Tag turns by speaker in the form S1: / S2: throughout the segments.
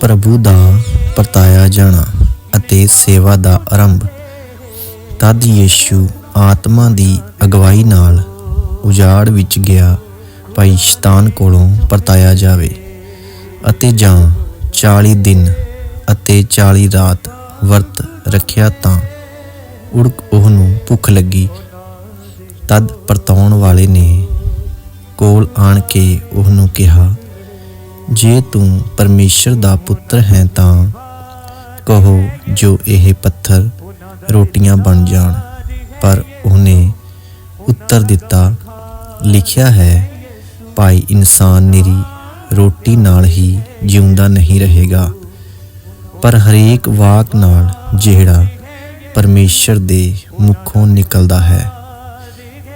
S1: ਪ੍ਰਭੂ ਦਾ ਪਰਤਾਇਆ ਜਾਣਾ ਅਤੇ ਸੇਵਾ ਦਾ ਆਰੰਭ, ਤਦ ਯੀਸ਼ੂ ਆਤਮਾ ਦੀ ਅਗਵਾਈ ਨਾਲ ਉਜਾੜ ਵਿੱਚ ਗਿਆ, ਭਾਈ ਸ਼ੈਤਾਨ ਕੋਲੋਂ ਪਰਤਾਇਆ ਜਾਵੇ ਅਤੇ ਜਾਂ 40 ਦਿਨ ਅਤੇ 40 ਰਾਤ ਵਰਤ ਰੱਖਿਆ ਤਾਂ ਉੜਕ ਉਹਨੂੰ ਭੁੱਖ ਲੱਗੀ। ਤਦ ਪਰਤਾਉਣ ਵਾਲੇ ਨੇ ਕੋਲ ਆਣ ਕੇ ਉਹਨੂੰ ਕਿਹਾ ਜੇ ਤੂੰ ਪਰਮੇਸ਼ਰ ਦਾ ਪੁੱਤਰ ਹੈ ਤਾਂ ਕਹੋ ਜੋ ਇਹ ਪੱਥਰ ਰੋਟੀਆਂ ਬਣ ਜਾਣ। ਪਰ ਉਹਨੇ ਉੱਤਰ ਦਿੱਤਾ, ਲਿਖਿਆ ਹੈ, ਭਾਈ ਇਨਸਾਨ ਨਿਰੀ ਰੋਟੀ ਨਾਲ ਹੀ ਜਿਉਂਦਾ ਨਹੀਂ ਰਹੇਗਾ। ਪਰ ਹਰੇਕ ਵਾਕ ਨਾਲ ਜਿਹੜਾ ਪਰਮੇਸ਼ਰ ਦੇ ਮੁਖੋਂ ਨਿਕਲਦਾ ਹੈ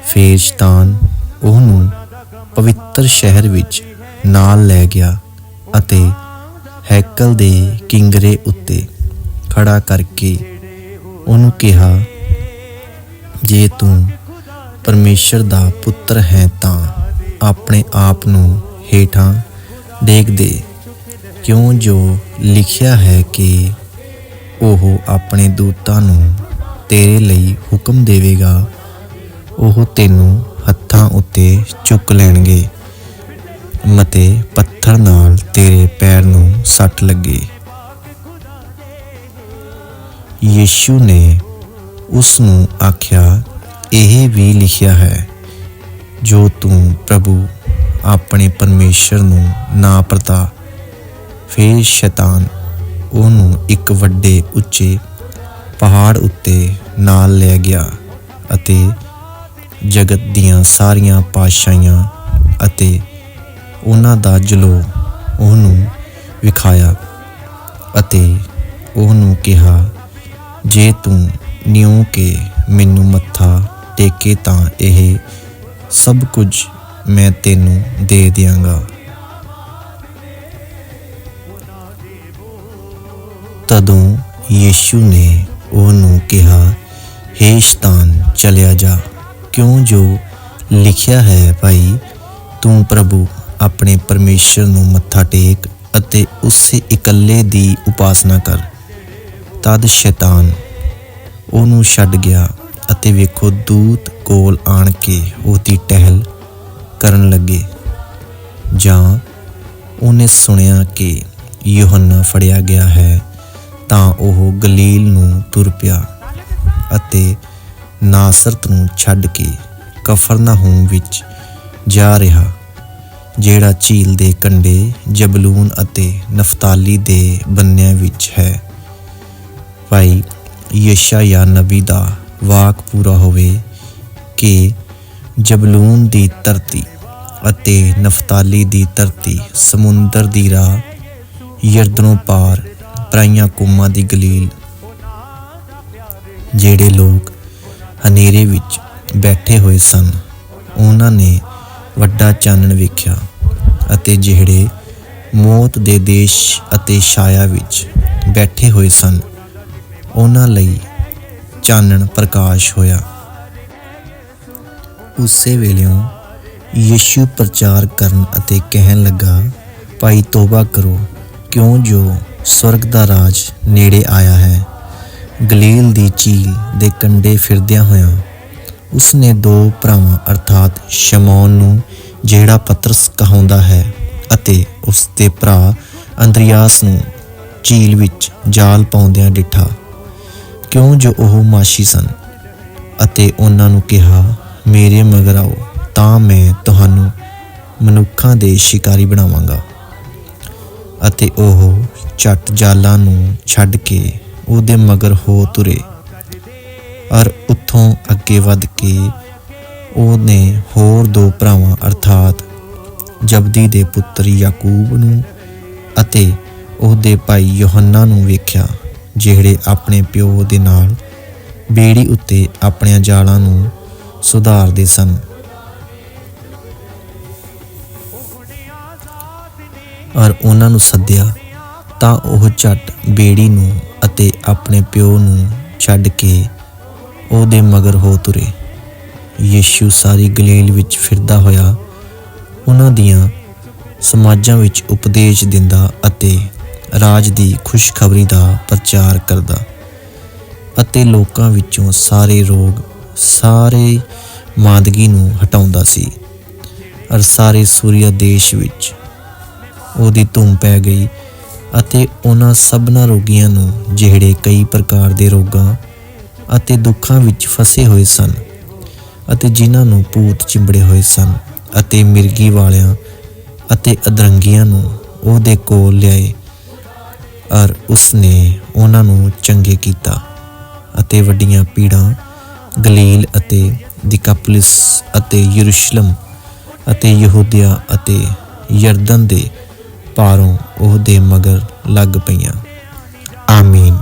S1: ਫੇਰ ਸ਼ੈਤਾਨ ਉਹਨੂੰ ਪਵਿੱਤਰ ਸ਼ਹਿਰ ਵਿੱਚ ਨਾਲ ਲੈ ਗਿਆ। ਅਤੇ ਹੈਕਲ ਦੇ ਕਿੰਗਰੇ ਉੱਤੇ ਖੜਾ ਕਰਕੇ ਉਹਨੂੰ ਕਿਹਾ, ਜੇ ਤੂੰ ਪਰਮੇਸ਼ਰ ਦਾ ਪੁੱਤਰ ਹੈ ਤਾਂ ਆਪਣੇ ਆਪ ਨੂੰ ਹੇਠਾਂ ਡੇਗ ਦੇ। ਕਿਉਂ ਜੋ ਲਿਖਿਆ ਹੈ ਕਿ ਉਹ ਆਪਣੇ ਦੂਤਾਂ ਨੂੰ ਤੇਰੇ ਲਈ ਹੁਕਮ ਦੇਵੇਗਾ, ਉਹ ਤੈਨੂੰ ਹੱਥਾਂ ਉੱਤੇ ਚੁੱਕ ਲੈਣਗੇ। ਮਤੇ ਪੱਥਰ ਨਾਲ ਤੇਰੇ ਪੈਰ ਨੂੰ ਸੱਟ ਲੱਗੇ। ਯੀਸ਼ੂ ਨੇ ਉਸ ਨੂੰ ਆਖਿਆ, ਇਹ ਵੀ ਲਿਖਿਆ ਹੈ, ਜੋ ਤੂੰ ਪ੍ਰਭੂ ਆਪਣੇ ਪਰਮੇਸ਼ਰ ਨੂੰ ਨਾ ਪਰਤਾ ਫੇਰ ਸ਼ੈਤਾਨ ਉਹਨੂੰ ਇੱਕ ਵੱਡੇ ਉੱਚੇ ਪਹਾੜ ਉੱਤੇ ਨਾਲ ਲੈ ਗਿਆ ਅਤੇ ਜਗਤ ਦੀਆਂ ਸਾਰੀਆਂ ਪਾਤਸ਼ਾਹੀਆਂ ਅਤੇ ਉਹਨਾਂ ਦਾ ਜਲੋ ਉਹਨੂੰ ਵਿਖਾਇਆ ਅਤੇ ਉਹਨੂੰ ਕਿਹਾ, ਜੇ ਤੂੰ ਨਿਉ ਕੇ ਮੈਨੂੰ ਮੱਥਾ ਟੇਕੇ ਤਾਂ ਇਹ ਸਭ ਕੁਝ ਮੈਂ ਤੈਨੂੰ ਦੇ ਦਿਆਂਗਾ। ਤਦੋਂ ਯੀਸ਼ੂ ਨੇ ਉਹਨੂੰ ਕਿਹਾ ਹੇ ਸ਼ੈਤਾਨ ਚਲਿਆ ਜਾ। ਕਿਉਂ ਜੋ ਲਿਖਿਆ ਹੈ ਭਾਈ, ਤੂੰ ਪ੍ਰਭੂ ਆਪਣੇ ਪਰਮੇਸ਼ਰ ਨੂੰ ਮੱਥਾ ਟੇਕ ਅਤੇ ਉਸੇ ਇਕੱਲੇ ਦੀ ਉਪਾਸਨਾ ਕਰ। ਤਦ ਸ਼ੈਤਾਨ ਉਹਨੂੰ ਛੱਡ ਗਿਆ ਅਤੇ ਵੇਖੋ ਦੂਤ ਕੋਲ ਆਣ ਕੇ ਉਹਦੀ ਟਹਿਲ ਕਰਨ ਲੱਗੇ। ਜਾਂ ਉਹਨੇ ਸੁਣਿਆ ਕਿ ਯੋਹੰਨਾ ਫੜਿਆ ਗਿਆ ਹੈ, ਤਾਂ ਉਹ ਗਲੀਲ ਨੂੰ ਤੁਰ ਪਿਆ ਅਤੇ ਨਾਸਰਤ ਨੂੰ ਛੱਡ ਕੇ ਕਫਰਨਾਹੂਮ ਵਿੱਚ ਜਾ ਰਿਹਾ। ਜਿਹੜਾ ਝੀਲ ਦੇ ਕੰਢੇ ਜਬਲੂਨ ਅਤੇ ਨਫਤਾਲੀ ਦੇ ਬੰਨਿਆਂ ਵਿੱਚ ਹੈ। ਭਾਈ ਯਸ਼ਾਇਆ ਨਬੀ ਦਾ ਵਾਕ ਪੂਰਾ ਹੋਵੇ ਕਿ ਜਬਲੂਨ ਦੀ ਧਰਤੀ ਅਤੇ ਨਫਤਾਲੀ ਦੀ ਧਰਤੀ ਸਮੁੰਦਰ ਦੀ ਰਾਹ ਯਰਦਨੋਂ ਪਾਰ ਪਰਾਈਆਂ ਕੁਮਾਂ ਦੀ ਗਲੀਲ। ਜਿਹੜੇ ਲੋਕ ਹਨੇਰੇ ਵਿੱਚ ਬੈਠੇ ਹੋਏ ਸਨ, ਉਹਨਾਂ ਨੇ ਵੱਡਾ ਚਾਨਣ ਵੇਖਿਆ ਅਤੇ ਜਿਹੜੇ ਮੌਤ ਦੇ ਦੇਸ਼ ਅਤੇ ਛਾਇਆ ਵਿੱਚ ਬੈਠੇ ਹੋਏ ਸਨ, ਉਹਨਾਂ ਲਈ ਚਾਨਣ ਪ੍ਰਕਾਸ਼ ਹੋਇਆ। ਉਸੇ ਵੇਲਿਓਂ ਯੀਸ਼ੂ ਪ੍ਰਚਾਰ ਕਰਨ ਅਤੇ ਕਹਿਣ ਲੱਗਾ, ਭਾਈ ਤੋਬਾ ਕਰੋ, ਕਿਉਂ ਜੋ ਸਵਰਗ ਦਾ ਰਾਜ ਨੇੜੇ ਆਇਆ ਹੈ? ਗਲੀਲ ਦੀ ਝੀਲ ਦੇ ਕੰਢੇ ਫਿਰਦਿਆਂ ਹੋਇਆਂ ਉਸਨੇ ਦੋ ਭਰਾਵਾਂ, ਅਰਥਾਤ ਸ਼ਮੌਨ ਨੂੰ ਜਿਹੜਾ ਪਤਰਸ ਕਹਾਉਂਦਾ ਹੈ ਅਤੇ ਉਸ ਦੇ ਭਰਾ ਅੰਦਰੀਆਸ ਨੂੰ ਝੀਲ ਵਿੱਚ ਜਾਲ ਪਾਉਂਦਿਆਂ ਡਿਠਾ। ਕਿਉਂ ਜੋ ਉਹ ਮਾਸ਼ੀ ਸਨ? ਅਤੇ ਉਹਨਾਂ ਨੂੰ ਕਿਹਾ, ਮੇਰੇ ਮਗਰ ਆਓ, ਤਾਂ ਮੈਂ ਤੁਹਾਨੂੰ ਮਨੁੱਖਾਂ ਦੇ ਸ਼ਿਕਾਰੀ ਬਣਾਵਾਂਗਾ। ਅਤੇ ਉਹ ਛੱਟ ਜਾਲਾਂ ਨੂੰ ਛੱਡ ਕੇ ਉਹਦੇ ਮਗਰ ਹੋ ਤੁਰੇ। ਔਰ ਉੱਥੋਂ ਅੱਗੇ ਵੱਧ ਕੇ ਉਹਨੇ ਹੋਰ ਦੋ ਭਰਾਵਾਂ, ਅਰਥਾਤ ਜਬਦੀ ਦੇ ਪੁੱਤਰ ਯਾਕੂਬ ਨੂੰ ਅਤੇ ਉਹਦੇ ਭਾਈ ਯੋਹੰਨਾ ਨੂੰ ਵੇਖਿਆ, ਜਿਹੜੇ ਆਪਣੇ ਪਿਓ ਦੇ ਨਾਲ ਬੇੜੀ ਉੱਤੇ ਆਪਣੀਆਂ ਜਾਲਾਂ ਨੂੰ ਸੁਧਾਰਦੇ ਸਨ। ਔਰ ਉਹਨਾਂ ਨੂੰ ਸੱਦਿਆ, ਤਾਂ ਉਹ ਝਟ ਬੇੜੀ ਨੂੰ ਅਤੇ ਆਪਣੇ ਪਿਓ ਨੂੰ ਛੱਡ ਕੇ ਉਹਦੇ ਮਗਰ ਹੋ ਤੁਰੇ। ਯੀਸ਼ੂ ਸਾਰੀ ਗਲੀਲ ਵਿੱਚ ਫਿਰਦਾ ਹੋਇਆ ਉਹਨਾਂ ਦੀਆਂ ਸਮਾਜਾਂ ਵਿੱਚ ਉਪਦੇਸ਼ ਦਿੰਦਾ ਅਤੇ ਰਾਜ ਦੀ ਖੁਸ਼ਖਬਰੀ ਦਾ ਪ੍ਰਚਾਰ ਕਰਦਾ ਅਤੇ ਲੋਕਾਂ ਵਿੱਚੋਂ ਸਾਰੇ ਰੋਗ, ਸਾਰੇ ਮਾਦਗੀ ਨੂੰ ਹਟਾਉਂਦਾ ਸੀ ਅਰ ਸਾਰੇ ਸੂਰੀਆ ਦੇਸ਼ ਵਿੱਚ ਉਹਦੀ ਧੂਮ ਪੈ ਗਈ ਅਤੇ ਉਹਨਾਂ ਸਭਨਾ ਰੋਗੀਆਂ ਨੂੰ ਜਿਹੜੇ ਕਈ ਪ੍ਰਕਾਰ ਦੇ ਰੋਗਾਂ ਅਤੇ ਦੁੱਖਾਂ ਵਿੱਚ ਫਸੇ ਹੋਏ ਸਨ ਅਤੇ ਜਿਨ੍ਹਾਂ ਨੂੰ ਭੂਤ ਚਿੰਬੜੇ ਹੋਏ ਸਨ ਅਤੇ ਮਿਰਗੀ ਵਾਲਿਆਂ ਅਤੇ ਅਦਰੰਗੀਆਂ ਨੂੰ ਉਹਦੇ ਕੋਲ ਲਿਆਏ ਔਰ ਉਸਨੇ ਉਹਨਾਂ ਨੂੰ ਚੰਗੇ ਕੀਤਾ ਅਤੇ ਵੱਡੀਆਂ ਪੀੜਾਂ ਗਲੀਲ ਅਤੇ ਦਿਕਾਪੋਲਿਸ ਅਤੇ ਯਰੂਸ਼ਲਮ ਅਤੇ ਯਹੂਦੀਆ ਅਤੇ ਯਰਦਨ ਦੇ ਪਾਰੋਂ ਉਹਦੇ ਮਗਰ ਲੱਗ ਪਈਆਂ। ਆਮੀਨ।